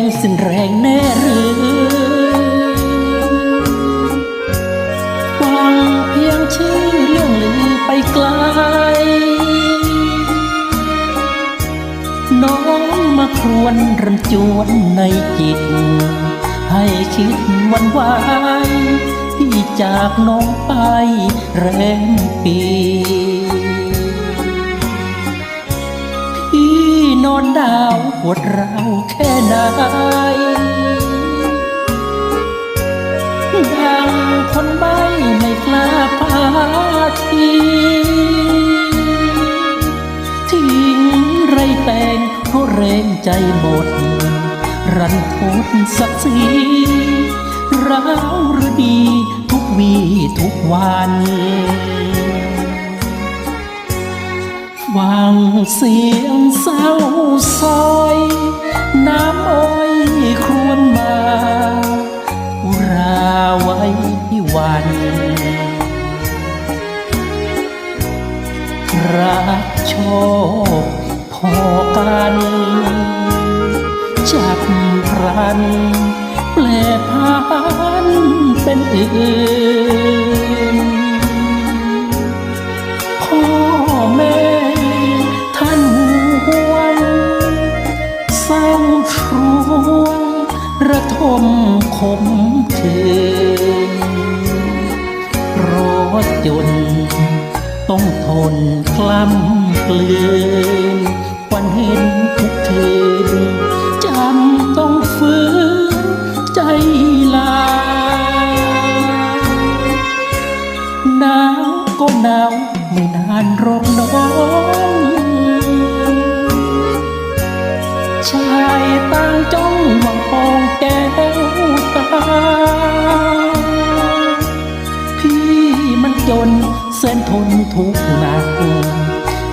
งสิ้นแรงแน่หรือฟังเพียงชื่อเรื่องลือไปไกล น้องมาครวนรันจวนในจิต ให้คิดวันวายที่จากน้องไปแรมปี อนดาวปวดร้าวแค่ไหนดังคนใบไม่กล้าพาทีทิ้งไรแตงเพราะแรงใจหมด รันทดสักสีร้าวหรือดี ทุกวีทุกวัน เสียงเศร้าซอย น้ำอ้อยครวนมา อุราไว้วันรักชอบพอกันจับพรันแปลพันเป็นอื่น ขมขืนราะจน ต้องทนกล้ำกลืนวันเห็นทุกคืนจำต้องฝืนใจลาหนาวก็หนาวไม่นานรอกน้องชายต่างจ้องหวังปองแก้ว พี่มันจนเส้นทนทุกหนัก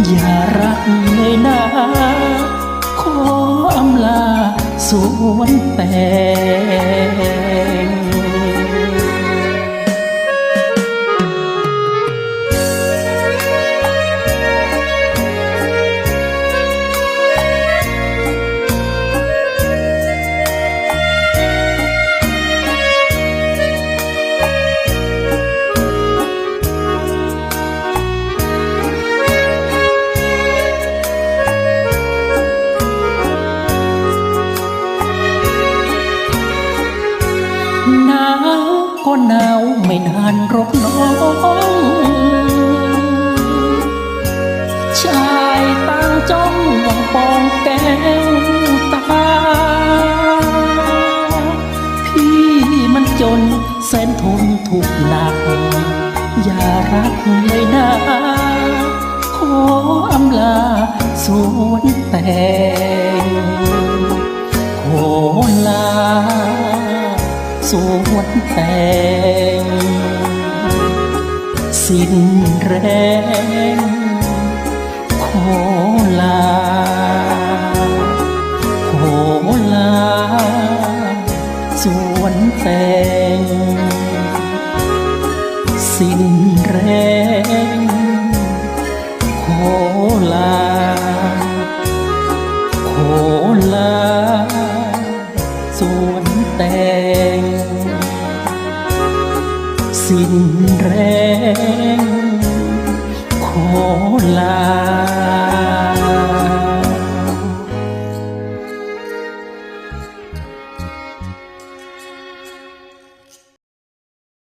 อย่ารักเลยนะ ขออำลาสวนแต่ ก็หนาวไม่นานรอกน้องชายต่างจ้องหวังปองแก้วตา พี่มันจนแสนทนทุกหนัก อย่ารักเลยนะขออำลาสวนแต่ง สิ้นแรงขอลาขอลาสวนแตงสิ้นแรงขอลาขอลาสวนแตง สิ้นแรง ขอลา